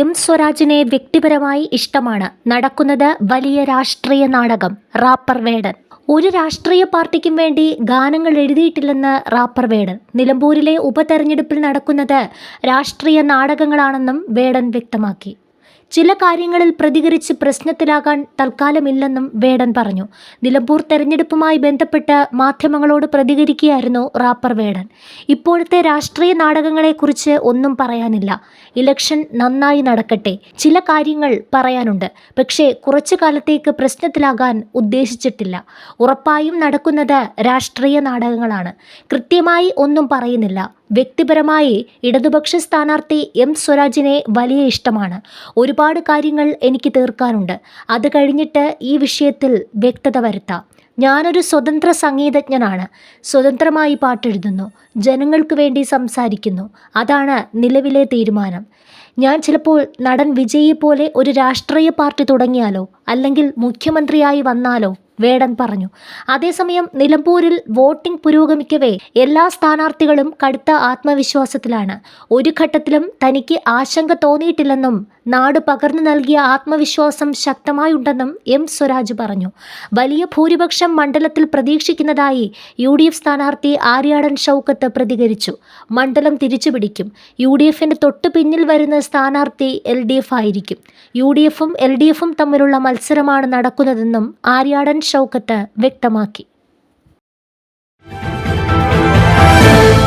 M സ്വരാജിനെ വ്യക്തിപരമായി ഇഷ്ടമാണ്. നടക്കുന്നത് വലിയ രാഷ്ട്രീയ നാടകം റാപ്പർ വേടൻ. ഒരു രാഷ്ട്രീയ പാർട്ടിക്കും വേണ്ടി ഗാനങ്ങൾ എഴുതിയിട്ടില്ലെന്ന് റാപ്പർ വേടൻ. നിലമ്പൂരിലെ ഉപതെരഞ്ഞെടുപ്പിൽ നടക്കുന്നത് രാഷ്ട്രീയ നാടകങ്ങളാണെന്നും വേടൻ വ്യക്തമാക്കി. ചില കാര്യങ്ങളിൽ പ്രതികരിച്ച് പ്രശ്നത്തിലാകാൻ തൽക്കാലമില്ലെന്നും വേടൻ പറഞ്ഞു. നിലമ്പൂർ തെരഞ്ഞെടുപ്പുമായി ബന്ധപ്പെട്ട് മാധ്യമങ്ങളോട് പ്രതികരിക്കുകയായിരുന്നു റാപ്പർ വേടൻ. ഇപ്പോഴത്തെ രാഷ്ട്രീയ നാടകങ്ങളെക്കുറിച്ച് ഒന്നും പറയാനില്ല. ഇലക്ഷൻ നന്നായി നടക്കട്ടെ ചില കാര്യങ്ങൾ പറയാനുണ്ട്. പക്ഷേ കുറച്ചു കാലത്തേക്ക് പ്രശ്നത്തിലാകാൻ ഉദ്ദേശിച്ചിട്ടില്ല. ഉറപ്പായും നടക്കുന്നത് രാഷ്ട്രീയ നാടകങ്ങളാണ്. കൃത്യമായി ഒന്നും പറയുന്നില്ല. വ്യക്തിപരമായി ഇടതുപക്ഷ സ്ഥാനാർത്ഥി എം സ്വരാജിനെ വലിയ ഇഷ്ടമാണ്. ഒരുപാട് കാര്യങ്ങൾ എനിക്ക് തീർക്കാനുണ്ട്. അത് കഴിഞ്ഞിട്ട് ഈ വിഷയത്തിൽ വ്യക്തത വരുത്താം. ഞാനൊരു സ്വതന്ത്ര സംഗീതജ്ഞനാണ്. സ്വതന്ത്രമായി പാട്ടെഴുതുന്നു. ജനങ്ങൾക്ക് വേണ്ടി സംസാരിക്കുന്നു. അതാണ് നിലവിലെ തീരുമാനം. ഞാൻ ചിലപ്പോൾ നടൻ വിജയെ പോലെ ഒരു രാഷ്ട്രീയ പാർട്ടി തുടങ്ങിയാലോ? അല്ലെങ്കിൽ മുഖ്യമന്ത്രിയായി വന്നാലോ? വേടൻ പറഞ്ഞു. അതേസമയം നിലമ്പൂരിൽ വോട്ടിംഗ് പുരോഗമിക്കവേ എല്ലാ സ്ഥാനാർത്ഥികളും കടുത്ത ആത്മവിശ്വാസത്തിലാണ്. ഒരു ഘട്ടത്തിലും തനിക്ക് ആശങ്ക തോന്നിയിട്ടില്ലെന്നും നാട് പകർന്നു നൽകിയ ആത്മവിശ്വാസം ശക്തമായുണ്ടെന്നും എം സ്വരാജ് പറഞ്ഞു. വലിയ ഭൂരിപക്ഷം മണ്ഡലത്തിൽ പ്രതീക്ഷിക്കുന്നതായി യു ഡി എഫ് സ്ഥാനാർത്ഥി ആര്യാടൻ ഷൗക്കത്ത് പ്രതികരിച്ചു. മണ്ഡലം തിരിച്ചുപിടിക്കും. യു ഡി എഫിന് തൊട്ടു പിന്നിൽ വരുന്ന സ്ഥാനാർത്ഥി എൽ ഡി എഫ് ആയിരിക്കും. യു ഡി എഫും എൽ ഡി എഫും തമ്മിലുള്ള മത്സരമാണ് നടക്കുന്നതെന്നും ആര്യാടൻ ഷൗക്കത്ത് വ്യക്തമാക്കി.